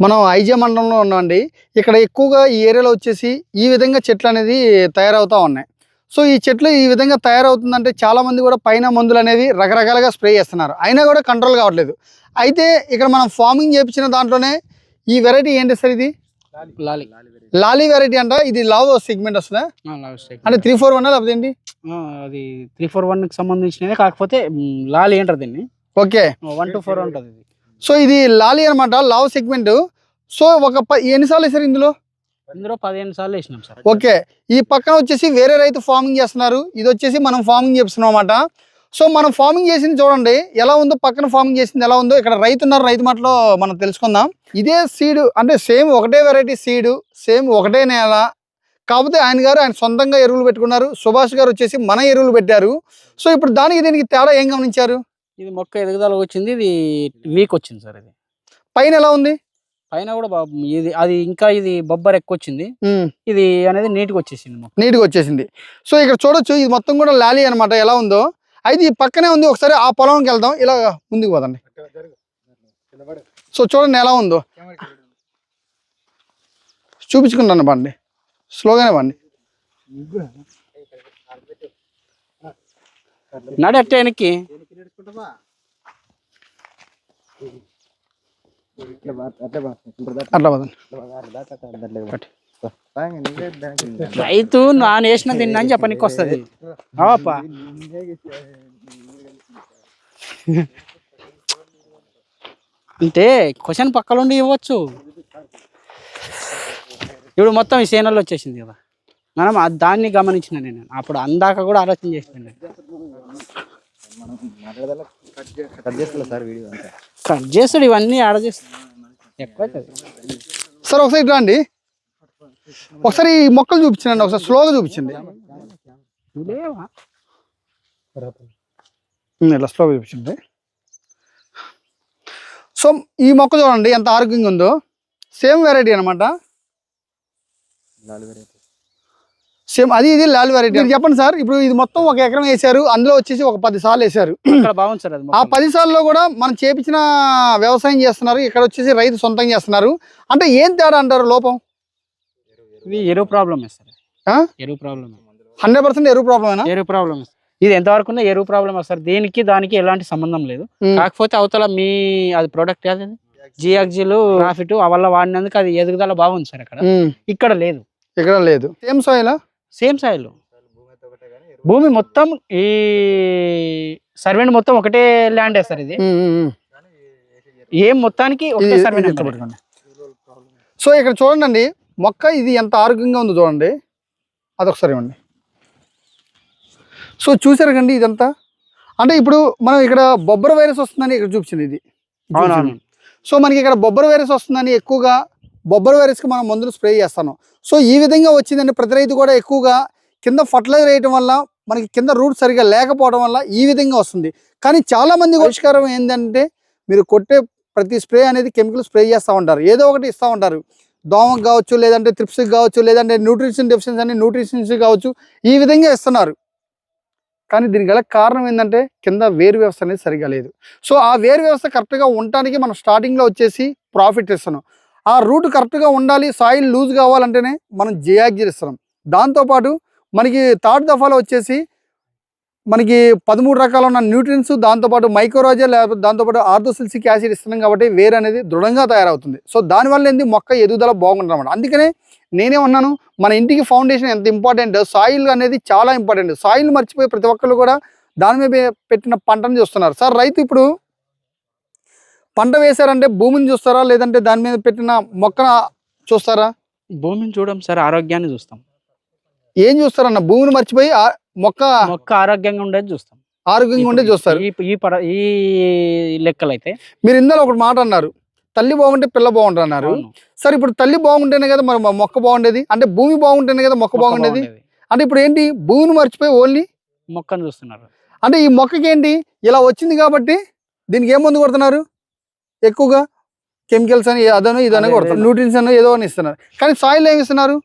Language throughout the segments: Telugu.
మనం ఐజే మండలంలో ఉన్నామండి. ఇక్కడ ఎక్కువగా ఈ ఏరియాలో వచ్చేసి ఈ విధంగా చెట్లు అనేది తయారవుతూ ఉన్నాయి. సో ఈ చెట్లు ఈ విధంగా తయారవుతుందంటే చాలా మంది కూడా పైన మందులు అనేవి రకరకాలుగా స్ప్రే చేస్తున్నారు. అయినా కూడా కంట్రోల్ కావట్లేదు. అయితే ఇక్కడ మనం ఫార్మింగ్ చేయించిన దాంట్లోనే ఈ వెరైటీ ఏంటి సార్ ఇది? లాలి. లాలీ వెరైటీ అంట. ఇది లావ్ సెగ్మెంట్ వస్తుందా. అంటే త్రీ ఫోర్ వన్ లేకపోతే ఏంటి? అది త్రీ ఫోర్ వన్కి సంబంధించినది కాకపోతే లాలి అంటారు దీన్ని. ఓకే. వన్ టు ఫోర్ ఉంటుంది సో ఇది లాలీ అనమాట లావ్ సెగ్మెంట్ సో ఒక ఎన్నిసార్లు వేసారు ఇందులో? ఇందులో పదిహేను సార్లు వేసినాం సార్. ఓకే. ఈ పక్కన వచ్చేసి వేరే రైతు ఫార్మింగ్ చేస్తున్నారు. ఇది వచ్చేసి మనం ఫార్మింగ్ చేస్తున్నాం అన్నమాట. సో మనం ఫార్మింగ్ చేసింది చూడండి ఎలా ఉందో పక్కన ఫార్మింగ్ చేసింది ఎలా ఉందో ఇక్కడ రైతు ఉన్నారు రైతు మాటలో మనం తెలుసుకుందాం. ఇదే సీడ్ అంటే సేమ్ ఒకటే వెరైటీ సీడ్ సేమ్ ఒకటే నేల. కాకపోతే ఆయన గారు ఆయన సొంతంగా ఎరువులు పెట్టుకున్నారు. సుభాష్ గారు వచ్చేసి మన ఎరువులు పెట్టారు. సో ఇప్పుడు దానికి దీనికి తేడా ఏం గమనించారు? ఇది మొక్క ఎదుగుదల వచ్చింది ఇది వీక్ వచ్చింది సార్ ఇది. పైన ఎలా ఉంది? పైన కూడా బా- ఇది అది ఇంకా ఇది బొబ్బర్ ఎక్కువ వచ్చింది ఇది అనేది నీట్గా వచ్చేసింది నీట్గా వచ్చేసింది సో ఇక్కడ చూడొచ్చు ఇది మొత్తం కూడా లాలీ అనమాట ఎలా ఉందో. అయితే ఈ పక్కనే ఉంది ఒకసారి ఆ పొలంకి వెళ్దాం ఇలా ముందుకు పోదండి. సో చూడండి ఎలా ఉందో. చూపించుకుంటాను బండి స్లోగానే బండి. నడు అట్టే వెనక్కి. అట్లా రైతు నాన్న వేసిన తిన్నా అని చెప్పనికి వస్తుంది. అవప్పా అంటే క్వశ్చన్ పక్కలుండి ఇవ్వచ్చు. ఇప్పుడు మొత్తం ఈ సేనల్లో వచ్చేసింది కదా. మనం దాన్ని గమనించిన నేను. అప్పుడు అందాక కూడా ఆలోచన చేసిన కట్ చేస్తాడు ఇవన్నీ ఆడ చేస్తాడు. ఎక్కువ సార్ ఒకసారి ఇట్లా అండి ఒకసారి ఈ మొక్కలు చూపించండి ఒకసారి స్లోగా చూపించండి. ఇట్లా స్లోగా చూపించండి. సో ఈ మొక్క చూడండి ఎంత ఆరోగ్యంగా ఉందో. సేమ్ వెరైటీ అనమాట సేమ్ అది ఇది లాల్ వెరైటీ. మీరు చెప్పండి సార్ ఇప్పుడు ఇది మొత్తం ఒక ఎకరం వేశారు అందులో వచ్చేసి ఒక పది సార్లు వేశారు. ఇక్కడ బాగుంది సార్ అది ఆ. పది సార్లు కూడా మనం చేపించిన వ్యవసాయం చేస్తున్నారు ఇక్కడ వచ్చేసి రైతు సొంతంగా చేస్తున్నారు. అంటే ఏం తేడా అంటారు లోపం? ఇది ఎరువు ప్రాబ్లమే? ఎరువు ప్రాబ్లమే హండ్రెడ్ పర్సెంట్ ఎరువు ప్రాబ్లమేనా ఎరువు ప్రాబ్లమ్ ఇది ఎంతవరకు ఉన్నా ఎరువు ప్రాబ్లమ్ సార్. దీనికి దానికి ఎలాంటి సంబంధం లేదు. కాకపోతే అవతల మీ అది ప్రోడక్ట్ అది? జియాక్జీలు ప్రాఫిట్ వల్ల వాడినందుకు అది ఎదుగుదల బాగుంది సార్ అక్కడ. ఇక్కడ లేదు. ఇక్కడ లేదు. సేమ్ సాయిల్ సేమ్ సాయిల్ భూమి మొత్తం ఈ సర్వెంట్ మొత్తం ఒకటే ల్యాండ్ సార్ ఇది? ఏం మొత్తానికి ఒకటే సర్వెంట్ సో ఇక్కడ చూడండి మొక్క ఇది ఎంత ఆరోగ్యంగా ఉందో చూడండి. అదొకసారి ఇవ్వండి. సో చూసారు కండి ఇదంతా? అంటే ఇప్పుడు మనం ఇక్కడ బొబ్బర వైరస్ వస్తుందని ఇక్కడ చూపించింది ఇది. సో మనకి ఇక్కడ బొబ్బర వైరస్ వస్తుందని ఎక్కువగా బొబ్బర్ వైరస్కి మనం మందులు స్ప్రే చేస్తాను. సో ఈ విధంగా వచ్చిందండి ప్రతి రైతు కూడా ఎక్కువగా కింద ఫర్టిలైజర్ వేయటం వల్ల మనకి కింద రూట్ సరిగా లేకపోవడం వల్ల ఈ విధంగా వస్తుంది. కానీ చాలామంది పరిష్కారం ఏంటంటే మీరు కొట్టే ప్రతి స్ప్రే అనేది కెమికల్ స్ప్రే చేస్తూ ఉంటారు. ఏదో ఒకటి ఇస్తూ ఉంటారు. దోమకు కావచ్చు లేదంటే త్రిప్స్కి కావచ్చు లేదంటే న్యూట్రిషన్ డెఫిషియన్సీ అని న్యూట్రిషన్స్ కావచ్చు ఈ విధంగా ఇస్తున్నారు కానీ దీనికి గల కారణం ఏంటంటే కింద వేరు వ్యవస్థ అనేది సరిగా లేదు. సో ఆ వేరు వ్యవస్థ కరెక్ట్గా ఉండటానికి మనం స్టార్టింగ్లో వచ్చేసి ప్రాఫిట్ ఇస్తున్నాం. ఆ రూట్ కరెక్ట్గా ఉండాలి సాయిల్ లూజ్ కావాలంటేనే మనం జియాగ్జర్ ఇస్తున్నాం దాంతోపాటు మనకి థర్డ్ దఫాలో వచ్చేసి మనకి పదమూడు రకాల ఉన్న న్యూట్రియన్స్ దాంతోపాటు మైక్రోరాజా లేకపోతే దాంతోపాటు ఆర్థోసిల్సిక్ యాసిడ్ ఇస్తున్నాం కాబట్టి వేరు అనేది దృఢంగా తయారవుతుంది. సో దానివల్ల ఏంది? మొక్క ఎదుగుదల బాగుంటుంది అందుకనే అందుకనే నేనేమన్నాను మన ఇంటికి ఫౌండేషన్ ఎంత ఇంపార్టెంట్? సాయిల్ అనేది చాలా ఇంపార్టెంట్. సాయిల్ మర్చిపోయి ప్రతి ఒక్కరు కూడా దాని మీద పెట్టిన పంటను చూస్తున్నారు. సార్ రైతు ఇప్పుడు పంట వేశారంటే భూమిని చూస్తారా? లేదంటే దాని మీద పెట్టిన మొక్కన చూస్తారా? భూమిని చూడం సార్ ఆరోగ్యాన్ని చూస్తాం. ఏం చూస్తారన్న? భూమిని మర్చిపోయి మొక్క మొక్క ఆరోగ్యంగా ఉండేది చూస్తాం. ఆరోగ్యంగా ఉండే చూస్తారు. ఈ ఈ పర ఈ లెక్కలైతే మీరు ఇందులో ఒకటి మాట అన్నారు. తల్లి బాగుంటే పిల్ల బాగుంటుంది అన్నారు. సరే ఇప్పుడు తల్లి బాగుంటేనే కదా మరి మొక్క బాగుండేది? అంటే భూమి బాగుంటేనే కదా మొక్క బాగుండేది. అంటే ఇప్పుడు ఏంటి? భూమిని మర్చిపోయి ఓన్లీ మొక్కను చూస్తున్నారు. అంటే ఈ మొక్కకి ఏంటి ఇలా వచ్చింది కాబట్టి దీనికి ఏం మందు కొడుతున్నారు? ఎక్కువగా కెమికల్స్ అని అదను ఇదనో కొడతారు. అదే. న్యూట్రియన్స్ అని ఏదో అని ఇస్తున్నారు. కానీ సాయిల్ ఏమి ఇస్తున్నారు?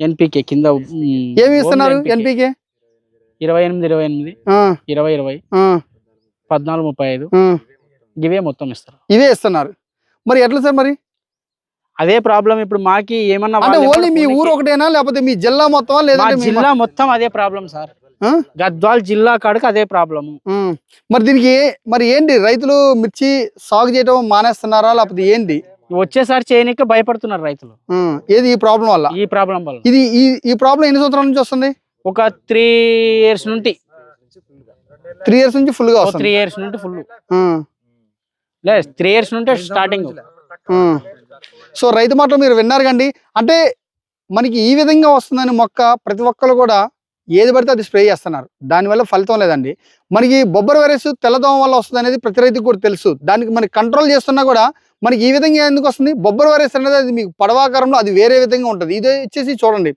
ఎన్పికే కింద ఏమి ఇస్తున్నారు ఎన్పికే. ఇరవై ఎనిమిది ఇరవై ఎనిమిది. ఇరవై ఇరవై. పద్నాలుగు ముప్పై ఐదు. ఇవే మొత్తం ఇస్తారు ఇవే ఇస్తున్నారు. మరి ఎట్లా సార్ మరి? అదే ప్రాబ్లం ఇప్పుడు మాకి ఏమన్నా ఓన్లీ మీ ఊరు ఒకటేనా? లేకపోతే మీ జిల్లా మొత్తం మీ- జిల్లా మొత్తం అదే ప్రాబ్లం సార్? గద్వాల్ జిల్లా కాడకు అదే ప్రాబ్లము. మరి దీనికి మరి ఏంటి? రైతులు మిర్చి సాగు చేయడం మానేస్తున్నారా? లేకపోతే ఏంటి? వచ్చేసారి చేయనీకి భయపడుతున్నారు రైతులు. ఏది ఈ ప్రాబ్లం వల్ల? ఈ ప్రాబ్లం వల్ల. ఇది ఈ ఈ ప్రాబ్లం ఎన్ని సంవత్సరాల నుంచి వస్తుంది? ఒక త్రీ ఇయర్స్ నుండి. త్రీ ఇయర్స్ నుంచి ఫుల్గా త్రీ ఇయర్స్ నుండి ఫుల్. లేదు త్రీ ఇయర్స్ నుండి స్టార్టింగ్. సో రైతు మాటలు మీరు విన్నారు కండి. అంటే మనకి ఈ విధంగా వస్తుందని మొక్క ప్రతి ఒక్కరు కూడా ఏది పడితే అది స్ప్రే చేస్తున్నారు. దానివల్ల ఫలితం లేదండి. మనకి బొబ్బర్ వైరస్ తెల్లదోమ వల్ల వస్తుంది అనేది ప్రతి రైతుకు కూడా తెలుసు. దానికి మనకి కంట్రోల్ చేస్తున్నా కూడా మనకి ఈ విధంగా ఎందుకు వస్తుంది? బొబ్బర్ వైరస్ అనేది అది మీకు పడవాకారంలో అది వేరే విధంగా ఉంటుంది. ఇది వచ్చేసి చూడండి.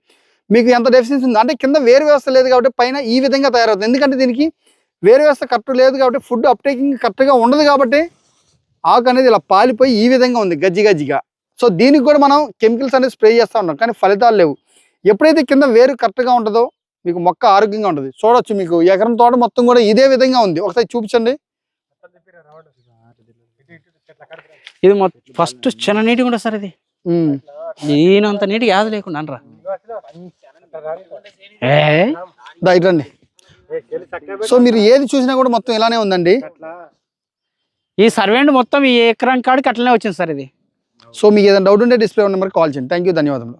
మీకు ఎంత డెఫిషియన్సీ ఉంది అంటే కింద వేరు వ్యవస్థ లేదు కాబట్టి పైన ఈ విధంగా తయారవుతుంది. ఎందుకంటే దీనికి వేరు వ్యవస్థ కరెక్ట్ లేదు కాబట్టి ఫుడ్ అప్టేకింగ్ కరెక్ట్గా ఉండదు కాబట్టి ఆకు అనేది ఇలా పాలిపోయి ఈ విధంగా ఉంది గజ్జి గజ్జిగా. సో దీనికి కూడా మనం కెమికల్స్ అనేది స్ప్రే చేస్తూ ఉంటాం కానీ ఫలితాలు లేవు. ఎప్పుడైతే కింద వేరు కరెక్ట్గా ఉంటుందో మీకు మొక్క ఆరోగ్యంగా ఉంటుంది. చూడొచ్చు మీకు. ఎకరం తోట మొత్తం కూడా ఇదే విధంగా ఉంది. ఒకసారి చూపించండి. ఇది ఫస్ట్ చిన్న నీటి కూడా సార్ ఇది. ఈయనంత నీటి యాద లేకుండా అనరా. రండి. సో మీరు ఏది చూసినా కూడా మొత్తం ఇలానే ఉందండి. ఈ సర్వెంట్ మొత్తం ఈ ఎకరం కాడికి అట్లనే వచ్చింది సార్ ఇది. సో మీకు ఏదైనా డౌట్ ఉంటే డిస్ప్లే నెంబర్కి కాల్ చేయండి. థ్యాంక్ యూ ధన్యవాదములు.